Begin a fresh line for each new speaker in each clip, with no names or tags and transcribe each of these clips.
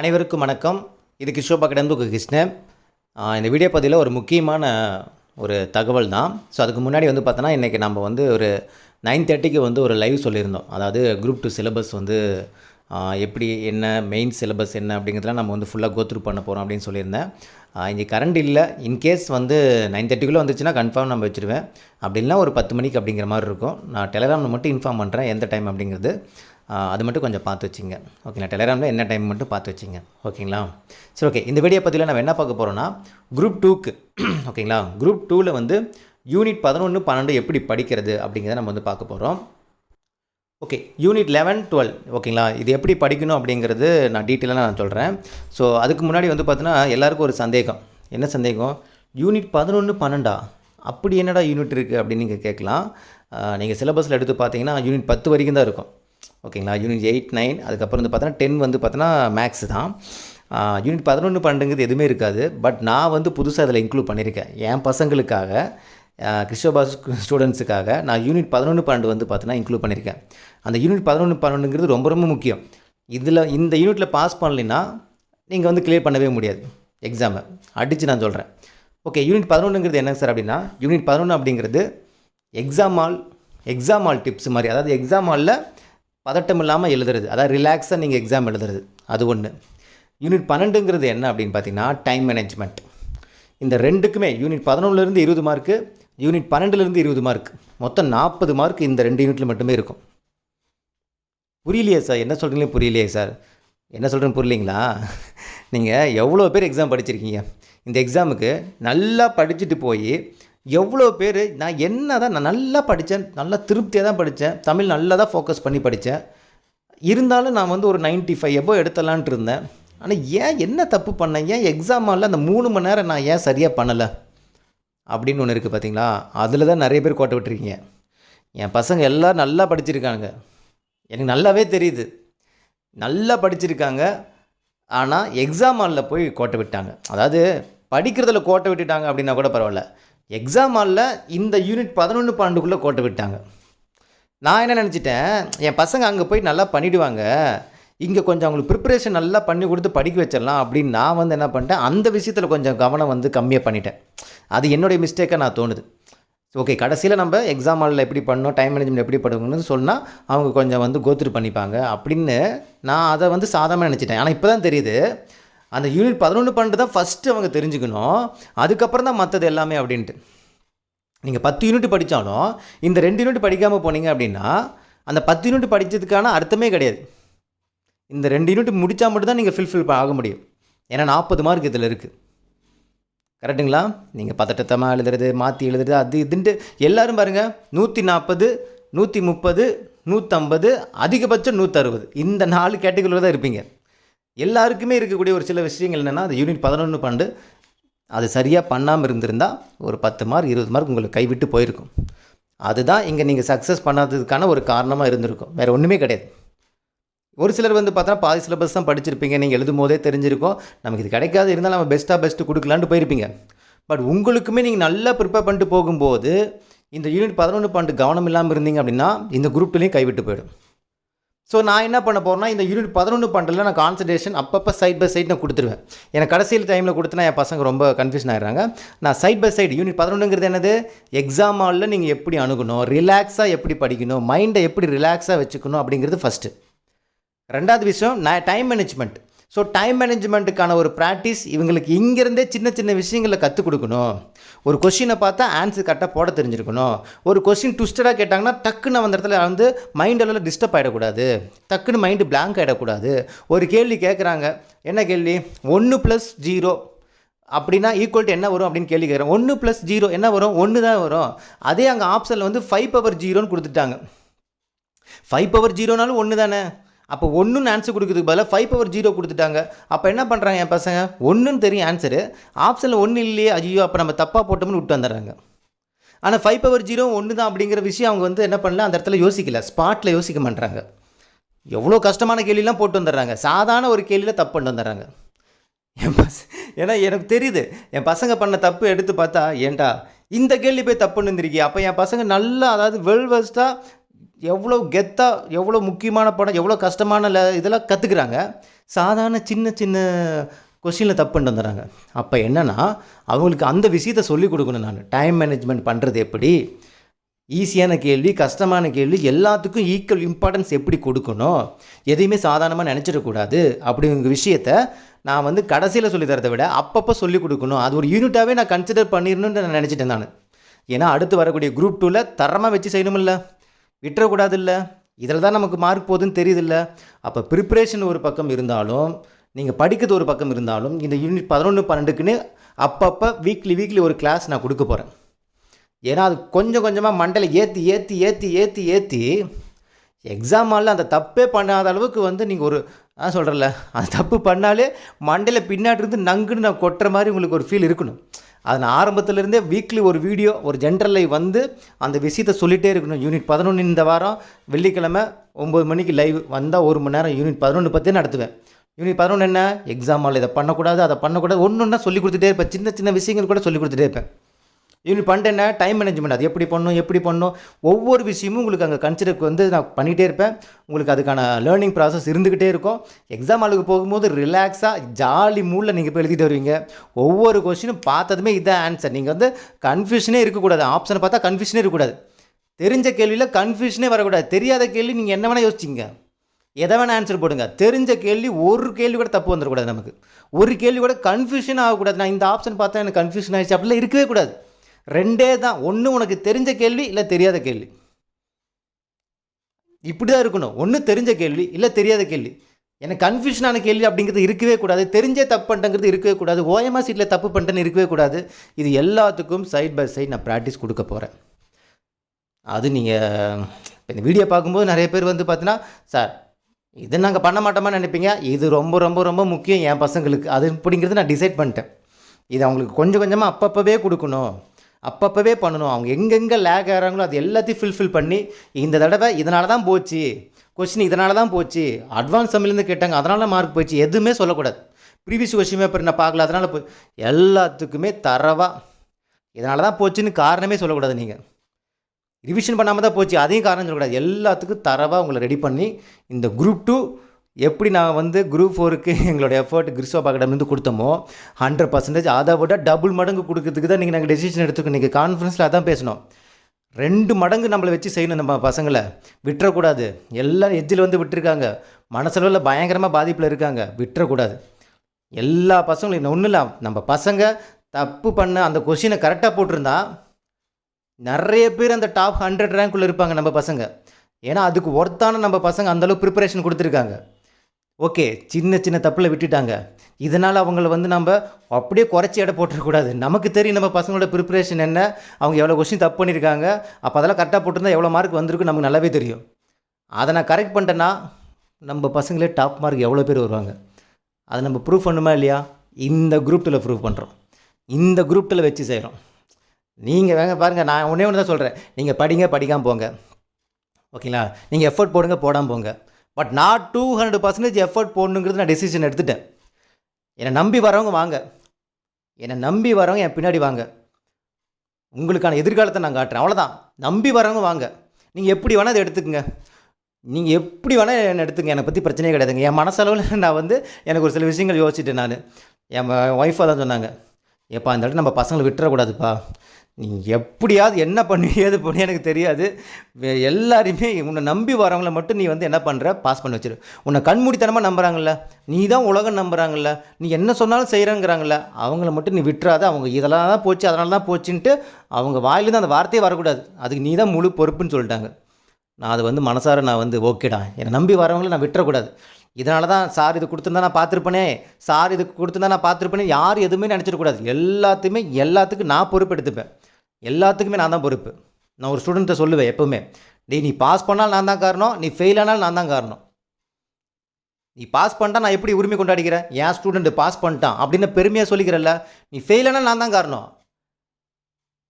அனைவருக்கும் வணக்கம். இது கிஷோபா கடந்து கிருஷ்ணன். இந்த வீடியோ பதிவில் ஒரு முக்கியமான ஒரு தகவல் தான். ஸோ அதுக்கு முன்னாடி வந்து பார்த்தோன்னா இன்றைக்கி நம்ம வந்து ஒரு நைன் தேர்ட்டிக்கு வந்து ஒரு லைவ் சொல்லியிருந்தோம். அதாவது குரூப் டூ சிலபஸ் வந்து எப்படி என்ன மெயின் சிலபஸ் என்ன அப்படிங்கிறதுலாம் நம்ம வந்து ஃபுல்லாக கோத்ரூ பண்ண போகிறோம் அப்படின்னு சொல்லியிருந்தேன். இங்கே கரண்ட் இல்லை. இன்கேஸ் வந்து நைன் தேர்ட்டிக்குள்ளே வந்துச்சுன்னா கன்ஃபார்ம் நம்ம வச்சுருவேன். அப்படின்னா ஒரு பத்து மணிக்கு அப்படிங்கிற மாதிரி இருக்கும். நான் டெலகிராமில் மட்டும் இன்ஃபார்ம் பண்ணுறேன் எந்த டைம் அப்படிங்கிறது. அது மட்டும் கொஞ்சம் பார்த்து வச்சிங்க. ஓகேங்களா? டெலகிராமில் என்ன டைம் மட்டும் பார்த்து வச்சிங்க. ஓகேங்களா? சரி ஓகே இந்த வீடியோ பற்றியில் நம்ம என்ன பார்க்க போகிறோன்னா குரூப் டூக்கு ஓகேங்களா? குரூப் டூவில் வந்து யூனிட் பதினொன்று பன்னெண்டு எப்படி படிக்கிறது அப்படிங்கிறத நம்ம வந்து பார்க்க போகிறோம் ஓகே யூனிட் லெவன் டுவெல் ஓகேங்களா? இது எப்படி படிக்கணும் அப்படிங்கிறது நான் டீட்டெயிலாக நான் சொல்கிறேன் ஸோ அதுக்கு முன்னாடி வந்து பார்த்தீங்கன்னா எல்லாருக்கும் ஒரு சந்தேகம். என்ன சந்தேகம்? யூனிட் பதினொன்று பன்னெண்டா? அப்படி என்னடா யூனிட் இருக்குது அப்படின்னு நீங்கள் கேட்கலாம். நீங்கள் சிலபஸில் எடுத்து பார்த்தீங்கன்னா யூனிட் பத்து வரைக்கும் தான் இருக்கும். ஓகேங்களா? யூனிட் எயிட் நைன் அதுக்கப்புறம் வந்து பார்த்தோன்னா டென் வந்து பார்த்தோன்னா மேக்ஸ் தான். யூனிட் பதினொன்று பன்னெண்டுங்கிறது எதுவுமே இருக்காது. பட் நான் வந்து புதுசாக அதில் இன்க்ளூட் பண்ணியிருக்கேன். என் பசங்களுக்காக கிறிஸ்டோபாஸ் ஸ்டூடெண்ட்ஸுக்காக நான் யூனிட் பதினொன்று பன்னெண்டு வந்து பார்த்தோன்னா இன்க்ளூட் பண்ணியிருக்கேன். அந்த யூனிட் பதினொன்று பன்னெண்டுங்கிறது ரொம்ப ரொம்ப முக்கியம். இதில் இந்த யூனிட்டில் பாஸ் பண்ணலைன்னா நீங்கள் வந்து கிளியர் பண்ணவே முடியாது. எக்ஸாமை அடித்து நான் சொல்கிறேன் ஓகே யூனிட் பதினொன்றுங்கிறது என்ன சார் அப்படின்னா யூனிட் பதினொன்று அப்படிங்கிறது exam hall exam hall tips மாதிரி. அதாவது எக்ஸாம் ஆலில் பதட்டம் இல்லாமல் எழுதுறது. அதாவது ரிலாக்ஸாக நீங்கள் எக்ஸாம் எழுதுறது. அது ஒன்று யூனிட் பன்னெண்டுங்கிறது என்ன அப்படின்னு பார்த்தீங்கன்னா டைம் மேனேஜ்மெண்ட் இந்த ரெண்டுக்குமே யூனிட் பதினொன்றுலேருந்து இருபது மார்க்கு யூனிட் பன்னெண்டுலேருந்து இருபது மார்க் மொத்தம் நாற்பது மார்க் இந்த ரெண்டு யூனிட்டில் மட்டுமே இருக்கும். புரியலையே சார் என்ன சொல்கிறீங்களே புரியலையே சார் என்ன சொல்கிறேன்னு புரியலீங்களா? நீங்கள் எவ்வளோ பேர் எக்ஸாம் படிச்சிருக்கீங்க? இந்த எக்ஸாமுக்கு நல்லா படிச்சுட்டு போய் எவ்வளோ பேர் நான் என்ன தான் நான் நல்லா படித்தேன் நல்லா திருப்தியாக தான் படித்தேன் தமிழ் நல்லா தான் ஃபோக்கஸ் பண்ணி படித்தேன். இருந்தாலும் நான் வந்து ஒரு 95 ஃபைவ் எபோ எடுத்தலான்ட்டு இருந்தேன். ஆனால் ஏன் என்ன தப்பு பண்ணேன்? ஏன் எக்ஸாம் ஆலில் அந்த மூணு மணி நேரம் நான் ஏன் சரியாக பண்ணலை? அப்படின்னு ஒன்று இருக்குது பார்த்தீங்களா அதில் தான் நிறைய பேர் கோட்டை விட்டுருக்கீங்க. என் பசங்க எல்லோரும் நல்லா படிச்சிருக்காங்க. எனக்கு நல்லாவே தெரியுது. நல்லா படிச்சிருக்காங்க. ஆனால் எக்ஸாம் ஹாலில் போய் கோட்டை விட்டாங்க. அதாவது படிக்கிறதுல கோட்டை விட்டுட்டாங்க அப்படின்னா கூட பரவாயில்ல. எக்ஸாம் ஹாலில் இந்த யூனிட் பதினொன்று பன்னெண்டுக்குள்ளே கோட்டை விட்டாங்க. நான் என்ன நினச்சிட்டேன்? என் பசங்க அங்கே போய் நல்லா பண்ணிவிடுவாங்க இங்கே கொஞ்சம் அவங்களுக்கு ப்ரிப்பரேஷன் நல்லா பண்ணி கொடுத்து படிக்க வச்சிடலாம் அப்படின்னு நான் வந்து என்ன பண்ணிட்டேன்? அந்த விஷயத்தில் கொஞ்சம் கவனம் வந்து கம்மியாக பண்ணிட்டேன். அது என்னுடைய மிஸ்டேக்காக நான் தோணுது. ஓகே கடைசியில் நம்ம எக்ஸாம் ஹாலில் எப்படி பண்ணணும் டைம் மேனேஜ்மெண்ட் எப்படி பண்ணணும்னு சொன்னால் அவங்க கொஞ்சம் வந்து கோத்ரு பண்ணிப்பாங்க அப்படின்னு நான் அதை வந்து சாதாரணமாக நினச்சிட்டேன். ஆனால் இப்போ தான் தெரியுது. அந்த யூனிட் பதினொன்று பன்னெண்டு தான் ஃபஸ்ட்டு அவங்க தெரிஞ்சுக்கணும். அதுக்கப்புறம் தான் மற்றது எல்லாமே அப்படின்ட்டு. நீங்கள் பத்து யூனிட் படித்தாலும் இந்த ரெண்டு யூனிட் படிக்காமல் போனீங்க அப்படின்னா அந்த பத்து யூனிட் படித்ததுக்கான அர்த்தமே கிடையாது. இந்த ரெண்டு யூனிட் முடித்தா மட்டும்தான் நீங்கள் ஃபில்ஃபில் ஆக முடியும். ஏன்னா நாற்பது மார்க் இதில் இருக்குது கரெக்டுங்களா நீங்கள் பதட்டத்தமாக எழுதுறது மாற்றி எழுதுறது அது இதுன்ட்டு எல்லாரும் பாருங்கள் நூற்றி நாற்பது நூற்றி முப்பது நூற்றம்பது அதிகபட்சம் நூற்றறுபது இந்த நாலு கேட்டகரியில் தான் இருப்பீங்க. எல்லாருக்குமே இருக்கக்கூடிய ஒரு சில விஷயங்கள் என்னென்னா அது யூனிட் பதினொன்று பன்னெண்டு அது சரியாக பண்ணாமல் இருந்திருந்தால் ஒரு பத்து மார்க் இருபது மார்க் உங்களுக்கு கைவிட்டு போயிருக்கும். அதுதான் இங்கே நீங்கள் சக்ஸஸ் பண்ணாததுக்கான ஒரு காரணமாக இருந்திருக்கும். வேறு ஒன்றுமே கிடையாது. ஒரு சிலர் வந்து பார்த்தா பாதி சிலபஸ் தான் படிச்சிருப்பீங்க நீங்கள் எழுதும் போதே தெரிஞ்சிருக்கும். நமக்கு இது கிடைக்காது இருந்தால் நம்ம பெஸ்ட்டாக பெஸ்ட்டு கொடுக்கலான்ட்டு போயிருப்பீங்க. பட் உங்களுக்குமே நீங்கள் நல்லா ப்ரிப்பேர் பண்ணிட்டு போகும்போது இந்த யூனிட் பதினொன்று பன்னெண்டு கவனம் இல்லாமல் இருந்தீங்க அப்படின்னா இந்த குரூப்லேயும் கைவிட்டு போயிடும். ஸோ நான் என்ன பண்ண போகிறேன்னா இந்த யூனிட் பதினொன்று பண்டில் நான் கான்சன்ட்ரேஷன் அப்பப்போ சைட் பை சைட் நான் கொடுத்துருவேன். எனக்கு கடைசியில் டைமில் கொடுத்தனா என் பசங்க ரொம்ப கன்ஃபியூஷன் ஆகிடுறாங்க நான் சைட் பை சைடு யூனிட் பதினொன்றுங்கிறது என்னது? எக்ஸாம் ஹாலில் நீங்கள் எப்படி அணுகணும்? ரிலாக்ஸாக எப்படி படிக்கணும்? மைண்டை எப்படி ரிலாக்ஸாக வச்சுக்கணும் அப்படிங்கிறது ஃபஸ்ட்டு ரெண்டாவது விஷயம் நான் டைம் மேனேஜ்மெண்ட் ஸோ டைம் மேனேஜ்மெண்ட்டுக்கான ஒரு ப்ராக்டிஸ் இவங்களுக்கு இங்கேருந்தே சின்ன சின்ன விஷயங்களை கற்றுக் கொடுக்கணும். ஒரு கொஷினை பார்த்தா ஆன்சர் கரெக்டாக போட தெரிஞ்சிருக்கணும். ஒரு கொஷின் ட்விஸ்டடாக கேட்டாங்கன்னா டக்குன்னு அந்த இடத்துல வந்து மைண்ட் அளவில் டிஸ்டர்ப் ஆகிடக்கூடாது டக்குன்னு மைண்டு பிளாங்க் ஆகிடக்கூடாது ஒரு கேள்வி கேட்குறாங்க என்ன கேள்வி? ஒன்று ப்ளஸ் ஜீரோ அப்படின்னா ஈக்குவல் டு என்ன வரும் அப்படின்னு கேள்வி கேட்குறேன் ஒன்று ப்ளஸ் ஜீரோ என்ன வரும்? ஒன்று தான் வரும். அதே அங்கே ஆப்ஷனில் வந்து ஃபைவ் பவர் ஜீரோன்னு கொடுத்துட்டாங்க. ஃபைவ் பவர் ஜீரோனாலும் ஒன்று தானே அப்போ ஒன்றுன்னு ஆன்சர் கொடுக்கறதுக்கு பதிலாக ஃபைவ் பவர் ஜீரோ கொடுத்துட்டாங்க. அப்போ என்ன பண்ணுறாங்க என் பசங்க? ஒன்றுன்னு தெரியும் ஆன்சரு ஆப்ஷனில் ஒன்று இல்லையே ஐயோ அப்போ நம்ம தப்பாக போட்டோம்னு விட்டு வந்துடுறாங்க. ஆனால் ஃபைவ் பவர் ஜீரோ ஒன்று தான் அப்படிங்கிற விஷயம் அவங்க வந்து என்ன பண்ணல அந்த இடத்துல யோசிக்கல. ஸ்பாட்டில் யோசிக்க மாட்டாங்க எவ்வளோ கஷ்டமான கேள்விலாம் போட்டு வந்துடுறாங்க. சாதாரண ஒரு கேள்வியில் தப்பு பண்ணிட்டு வந்துடுறாங்க. என் பச ஏன்னா எனக்கு தெரியுது என் பசங்க பண்ண தப்பு எடுத்து பார்த்தா ஏன்டா இந்த கேள்வி போய் தப்பு இருந்திருக்கே அப்போ என் பசங்க நல்லா அதாவது வெல்வெஸ்ட்டாக எவ்வளோ கெத்தாக எவ்வளோ முக்கியமான படம் எவ்வளோ கஷ்டமான ல- இதெல்லாம் கற்றுக்குறாங்க சாதாரண சின்ன சின்ன கொஷினில் தப்பு பண்ணிட்டு வந்துடுறாங்க. அப்போ என்னென்னா அவங்களுக்கு அந்த விஷயத்தை சொல்லிக் கொடுக்கணும் நான். டைம் மேனேஜ்மெண்ட் பண்ணுறது எப்படி? ஈஸியான கேள்வி கஷ்டமான கேள்வி எல்லாத்துக்கும் ஈக்குவல் இம்பார்ட்டன்ஸ் எப்படி கொடுக்கணும்? எதையுமே சாதாரணமாக நினச்சிடக்கூடாது அப்படிங்கிற விஷயத்த நான் வந்து கடைசியில் சொல்லி தரதை விட அப்பப்போ சொல்லிக் கொடுக்கணும். அது ஒரு யூனிட்டாகவே நான் கன்சிடர் பண்ணிடணும்னு நான் நினச்சிட்டேன் நான். ஏன்னா அடுத்து வரக்கூடிய குரூப் டூவில் தரமாக வச்சு செய்யணுமில்ல. விட்டுறக்கூடாதுல்ல. இதில் தான் நமக்கு மார்க் போகுதுன்னு தெரியுதில்ல. அப்போ ப்ரிப்ரேஷன் ஒரு பக்கம் இருந்தாலும் நீங்கள் படிக்கிறது ஒரு பக்கம் இருந்தாலும் இந்த யூனிட் பதினொன்று பன்னெண்டுக்குன்னு அப்பப்போ வீக்லி வீக்லி ஒரு கிளாஸ் நான் கொடுக்க போகிறேன் ஏன்னா அது கொஞ்சம் கொஞ்சமாக மண்டலை ஏற்றி ஏற்றி ஏற்றி ஏற்றி ஏற்றி எக்ஸாம் ஹாலில் அந்த தப்பே பண்ணாத அளவுக்கு வந்து நீங்கள் ஒரு நான் சொல்கிறேன்ல அந்த தப்பு பண்ணாலே மண்டையில் பின்னாடி இருந்து நங்குன்னு நான் கொட்டுற மாதிரி உங்களுக்கு ஒரு ஃபீல் இருக்கணும். அது நான் ஆரம்பத்துலேருந்தே வீக்லி ஒரு வீடியோ ஒரு ஜென்ரல் வந்து அந்த விஷயத்தை சொல்லிகிட்டே இருக்கணும். யூனிட் பதினொன்று இந்த வாரம் வெள்ளிக்கிழமை ஒம்பது மணிக்கு லைவ் வந்தால் ஒரு மணி நேரம் யூனிட் பதினொன்று பற்றி நடத்துவேன். யூனிட் பதினொன்று என்ன? எக்ஸாம் இதை பண்ணக்கூடாது அதை பண்ணக்கூடாது ஒன்று ஒன்றா சொல்லி கொடுத்துட்டே இருப்பேன். சின்ன சின்ன விஷயங்கள் கூட சொல்லி கொடுத்துட்டே இருப்பேன். இவன் பண்ணிட்டேன் என்ன? டைம் மேனேஜ்மெண்ட் அது எப்படி பண்ணணும் எப்படி பண்ணணும் ஒவ்வொரு விஷயமும் உங்களுக்கு அங்கே கன்சிடருக்கு வந்து நான் பண்ணிகிட்டே இருப்பேன். உங்களுக்கு அதுக்கான லேர்னிங் ப்ராசஸ் இருந்துக்கிட்டே இருக்கும். எக்ஸாம் ஆளுக்கு போகும்போது ரிலாக்ஸாக ஜாலி மூடில் நீங்கள் போய் எழுதிட்டு வருவீங்க. ஒவ்வொரு கொஸ்டினும் பார்த்ததுமே இதான் ஆன்சர் நீங்கள் வந்து கன்ஃபியூஷனே இருக்கக்கூடாது. ஆப்ஷனை பார்த்தா கன்ஃபியூஷனே இருக்கக்கூடாது. தெரிஞ்ச கேள்வியில் கன்ஃபியூஷனே வரக்கூடாது. தெரியாத கேள்வி நீங்கள் என்ன வேணால் யோசிச்சிங்க. எதை வேணால் ஆன்சர் போடுங்க. தெரிஞ்ச கேள்வி ஒரு கேள்வி கூட தப்பு வந்துடக்கூடாது நமக்கு. ஒரு கேள்வி கூட கன்ஃபியூஷன் ஆகக்கூடாது. நான் இந்த ஆப்ஷன் பார்த்தா எனக்கு கன்ஃபியூஷன் ஆகிடுச்சு அப்படிலாம் இருக்கவே கூடாது. ரெண்டே தான். ஒன்று உனக்கு தெரிஞ்ச கேள்வி இல்லை தெரியாத கேள்வி. இப்படி தான் இருக்கணும். ஒன்று தெரிஞ்ச கேள்வி இல்லை தெரியாத கேள்வி. எனக்கு கன்ஃபியூஷனான கேள்வி அப்படிங்கிறது இருக்கவே கூடாது. தெரிஞ்சே தப்பு பண்ணிட்டேங்கிறது இருக்கவே கூடாது. ஓயமா சீட்டில் தப்பு பண்ணிட்டேன்னு இருக்கவே கூடாது. இது எல்லாத்துக்கும் சைட் பை சைட் நான் ப்ராக்டிஸ் கொடுக்க போகிறேன் அது நீங்கள் இப்போ இந்த வீடியோ பார்க்கும்போது நிறைய பேர் வந்து பார்த்தீங்கன்னா சார் இது நாங்கள் பண்ண மாட்டோமா நினைப்பீங்க? இது ரொம்ப ரொம்ப ரொம்ப முக்கியம் என் பசங்களுக்கு. அது அப்படிங்கிறது நான் டிசைட் பண்ணிட்டேன். இது அவங்களுக்கு கொஞ்சம் கொஞ்சமாக அப்பப்போவே கொடுக்கணும். அப்பப்போவே பண்ணணும். அவங்க எங்கெங்கே லேக் ஆகிறாங்களோ அது எல்லாத்தையும் ஃபில்ஃபில் பண்ணி இந்த தடவை இதனால தான் போச்சு. கொஸ்டின் இதனால தான் போச்சு. அட்வான்ஸ் தமிழ்லேருந்து கேட்டாங்க அதனால மார்க் போச்சு எதுவுமே சொல்லக்கூடாது. ப்ரீவியஸ் கொஸ்டின் பேப்பர் நான் பார்க்கல அதனால் போ எல்லாத்துக்குமே தரவாக இதனால தான் போச்சுன்னு காரணமே சொல்லக்கூடாது நீங்கள் ரிவிஷன் பண்ணாமல் தான் போச்சு. அதையும் காரணம் சொல்லக்கூடாது. எல்லாத்துக்கும் தரவாக உங்களை ரெடி பண்ணி இந்த குரூப் டூ எப்படி நான் வந்து குரூப் ஃபோருக்கு எங்களோட எஃபர்ட் கிறிஸ்வா அகாடமிலேருந்து கொடுத்தோமோ ஹண்ட்ரட் பர்சன்டேஜ் அதை விட டபுள் மடங்கு கொடுக்கறதுக்கு தான் நீங்கள் நாங்கள் டெசிஷன் எடுத்துக்கணும் நீங்கள் கான்ஃபரன்ஸில் அதான் பேசணும். ரெண்டு மடங்கு நம்மளை வச்சு செய்யணும் நம்ம பசங்களை. விட்டுறக்கூடாது. எல்லாம் எஜ்ஜில் வந்து விட்டுருக்காங்க. மனசளவில் பயங்கரமாக பாதிப்பில் இருக்காங்க. விட்டுறக்கூடாது. எல்லா பசங்களும் ஒன்றும் இல்லை நம்ம பசங்க தப்பு பண்ண அந்த கொஷினை கரெக்டாக போட்டிருந்தா நிறைய பேர் அந்த டாப் ஹண்ட்ரட் ரேங்க்குள்ளே இருப்பாங்க நம்ம பசங்க. ஏன்னா அதுக்கு ஒர்த்தான நம்ம பசங்க அந்தளவுக்கு ப்ரிப்பரேஷன் கொடுத்துருக்காங்க. ஓகே சின்ன சின்ன தப்பில் விட்டுட்டாங்க. இதனால் அவங்கள வந்து நம்ம அப்படியே குறைச்சி எடை போட்டுறக்கூடாது. நமக்கு தெரியும் நம்ம பசங்களோட ப்ரிப்பரேஷன் என்ன அவங்க எவ்வளோ கொஸ்டின் தப்பு பண்ணியிருக்காங்க அப்போ அதெல்லாம் கரெக்டாக போட்டிருந்தா எவ்வளோ மார்க் வந்திருக்கு நமக்கு நல்லாவே தெரியும். அதை நான் கரெக்ட் பண்ணிட்டேன்னா நம்ம பசங்களே டாப் மார்க் எவ்வளோ பேர் வருவாங்க? அதை நம்ம ப்ரூவ் பண்ணுமா இல்லையா? இந்த குரூப்பில் ப்ரூவ் பண்ணுறோம் இந்த குரூப்பில் வச்சு செய்கிறோம் நீங்கள் வேங்க பாருங்கள் நான் ஒன்றே ஒன்று தான் சொல்கிறேன் நீங்கள் படிங்க படிக்காமல் போங்க. ஓகேங்களா? நீங்கள் எஃபர்ட் போடுங்க போடாமல் போங்க. பட் நான் டூ ஹண்ட்ரட் பர்சன்டேஜ் எஃபர்ட் போடணுங்கிறது நான் டெசிஷன் எடுத்துட்டேன். என்னை நம்பி வரவங்க வாங்க. என்னை நம்பி வரவங்க என் பின்னாடி வாங்க. உங்களுக்கான எதிர்காலத்தை நான் காட்டுறேன். அவ்வளோதான் நம்பி வரவங்க வாங்க. நீங்கள் எப்படி வேணால் அதை எடுத்துக்கங்க. நீங்கள் எப்படி வேணால் என்னை எடுத்துங்க என்னை பற்றி பிரச்சனையே கிடையாதுங்க. என் மனசளவில் நான் வந்து எனக்கு ஒரு சில விஷயங்கள் யோசிச்சுட்டேன் நான். என் ஒய்ஃபாக தான் சொன்னாங்க. ஏப்பா அந்த இடத்துல நம்ம பசங்களை விட்டுறக்கூடாதுப்பா. நீ எப்படியாவது என்ன பண்ணி ஏது பண்ணி எனக்கு தெரியாது. எல்லாருமே உன்னை நம்பி வரவங்கள மட்டும் நீ வந்து என்ன பண்ணுற பாஸ் பண்ணி வச்சிரு. உன்னை கண்மூடித்தனமாக நம்புறாங்கல்ல. நீ தான் உலகம் நம்புகிறாங்கல்ல நீ என்ன சொன்னாலும் செய்கிறாங்கிறாங்கல்ல அவங்கள மட்டும் நீ விட்டுறாத. அவங்க இதெல்லாம் தான் போச்சு அதனால தான் போச்சுன்ட்டு அவங்க வாயிலேருந்து அந்த வார்த்தையே வரக்கூடாது. அதுக்கு நீ தான் முழு பொறுப்புன்னு சொல்லிட்டாங்க. நான் அது வந்து மனசார நான் வந்து ஓகேடா. என்னை நம்பி வரவங்கள நான் விட்டுறக்கூடாது. இதனால தான் சார் இது கொடுத்துருந்தா நான் பார்த்துருப்பேனே. சார் இது கொடுத்துருந்தா நான் பார்த்துருப்பேனே. யார் எதுவுமே நினச்சிடக்கூடாது. எல்லாத்தையுமே எல்லாத்துக்கும் நான் பொறுப்பெடுத்துப்பேன் எல்லாத்துக்குமே நான் தான் பொறுப்பு. நான் ஒரு ஸ்டூடெண்ட்டை சொல்லுவேன் எப்போவுமே. டே நீ பாஸ் பண்ணாலும் நான் தான் காரணம். நீ ஃபெயில் ஆனாலும் நான் தான் காரணம். நீ பாஸ் பண்ணிட்டா நான் எப்படி உரிமை கொண்டாடிக்கிறேன் ஏன் ஸ்டூடெண்ட்டு பாஸ் பண்ணிட்டான். அப்படின்னு பெருமையாக சொல்லிக்கிறல்ல. நீ ஃபெயில் ஆனாலும் நான் தான் காரணம்.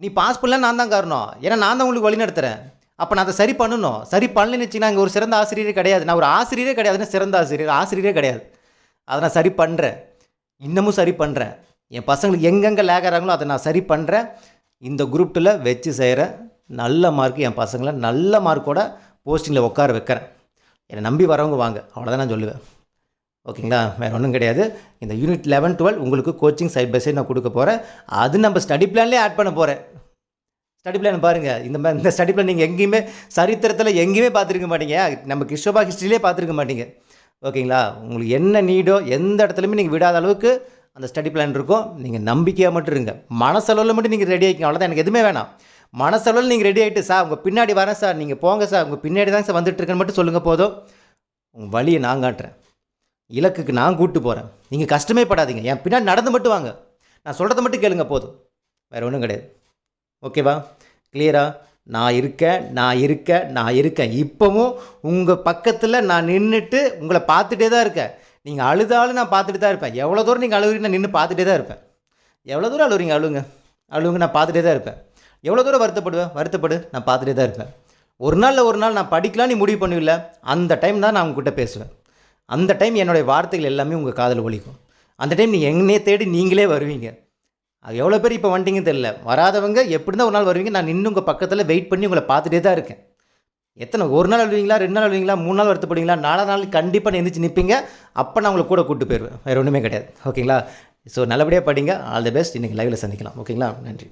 நீ பாஸ் பண்ணல நான் தான் காரணம். ஏன்னா நான் தான் உங்களுக்கு வழி நடத்துகிறேன் அப்போ நான் அதை சரி பண்ணணும். சரி பண்ணலன்னு இங்கே ஒரு சிறந்த ஆசிரியரே கிடையாது. நான் ஒரு ஆசிரியரே கிடையாதுன்னு சிறந்த ஆசிரியர் ஆசிரியரே கிடையாது. அதை நான் சரி பண்ணுறேன் இன்னமும் சரி பண்ணுறேன் என் பசங்களுக்கு எங்கெங்கே லேக் அதை நான் சரி பண்ணுறேன் இந்த குரூப்டில் வச்சு செய்கிறேன் நல்ல மார்க் என் பசங்களை நல்ல மார்க்கோட போஸ்டிங்கில் உட்கார வைக்கிறேன். என்னை நம்பி வரவங்க வாங்க. அவ்வளோதான் நான் சொல்லுவேன். ஓகேங்களா? வேறு ஒன்றும் கிடையாது. இந்த யூனிட் லெவன் டுவெல் உங்களுக்கு கோச்சிங் சைட் பை சைட் நான் கொடுக்க போகிறேன் அது நம்ம ஸ்டடி பிளான்லேயே ஆட் பண்ண போகிறேன் ஸ்டடி பிளான் பாருங்கள் இந்த மாதிரி இந்த ஸ்டடி பிளான் நீங்கள் எங்கேயுமே சரித்திரத்தில் எங்கேயுமே பார்த்துருக்க மாட்டீங்க. நம்ம கிருஷ்ணபா ஹிஸ்ட்ரியிலே பார்த்துருக்க மாட்டீங்க. ஓகேங்களா? உங்களுக்கு என்ன நீடோ எந்த இடத்துலையுமே நீங்கள் விடாத அளவுக்கு அந்த ஸ்டடி பிளான் இருக்கும். நீங்கள் நம்பிக்கையாக மட்டும் இருங்க. மனசளவில் மட்டும் நீங்கள் ரெடி ஆகிக்கங்க. அவ்வளோதான் எனக்கு எதுவுமே வேணாம். மனசளவில் நீங்கள் ரெடி ஆகிட்டு சார் உங்கள் பின்னாடி வரேன் சார். நீங்கள் போங்க சார். உங்கள் பின்னாடி தான் சார் வந்துட்டுருக்கேன்னு மட்டும் சொல்லுங்கள் போதும். உங்கள் வழியை நான் காட்டுறேன். இலக்குக்கு நான் கூப்பிட்டு போகிறேன் நீங்கள் கஷ்டமே படாதீங்க. என் பின்னாடி நடந்து மட்டும் வாங்க. நான் சொல்கிறத மட்டும் கேளுங்க போதும். வேறு ஒன்றும் கிடையாது. ஓகேவா? கிளியரா நான் இருக்கேன் நான் இருக்கேன் நான் இருக்கேன். இப்போவும் உங்கள் பக்கத்தில் நான் நின்றுட்டு உங்களை பார்த்துட்டே தான் இருக்கேன். நீங்கள் அழுதாலும் நான் பார்த்துட்டு தான் இருப்பேன். எவ்வளோ தூரம் நீங்கள் அழுகுறீங்க நான் நின்று பார்த்துட்டே தான் இருப்பேன். எவ்வளோ தூரம் அழுகுறீங்க? அழுவுங்க அழுவுங்க நான் பார்த்துட்டே தான் இருப்பேன். எவ்வளோ தூரம் வருத்தப்படுவேன் வருத்தப்படு நான் பார்த்துட்டே தான் இருப்பேன். ஒரு நாளில் ஒரு நாள் நான் படிக்கலாம் நீ முடிவு பண்ணுவில்ல? அந்த டைம் தான் நான் உங்ககிட்ட பேசுவேன். அந்த டைம் என்னுடைய வார்த்தைகள் எல்லாமே உங்கள் காதில் ஒழிக்கும் அந்த டைம் நீங்கள் எங்கனே தேடி நீங்களே வருவீங்க. அது எவ்வளோ பேர் இப்போ வந்துட்டீங்கன்னு தெரியல. வராதவங்க எப்படி தான் ஒரு நாள் வருவீங்க. நான் நின்று உங்கள் பக்கத்தில் வெயிட் பண்ணி உங்களை பார்த்துட்டே தான் இருக்கேன். எத்தனை ஒரு நாள் அழுவீங்களா ரெண்டு நாள் அழுவீங்களா மூணு நாள் வருத்தப்படுவீங்களா நாலா நாள் கண்டிப்பாக நான் எந்திரிச்சு நிற்பீங்க அப்போ நான் உங்களை கூட கூப்பிட்டு போயிடுவேன் வேறு ஒன்றுமே கிடையாது. ஓகேங்களா? ஸோ நல்லபடியாக படிங்க. ஆல் தி பெஸ்ட் இன்றைக்கி லைவில் சந்திக்கலாம். ஓகேங்களா? நன்றி.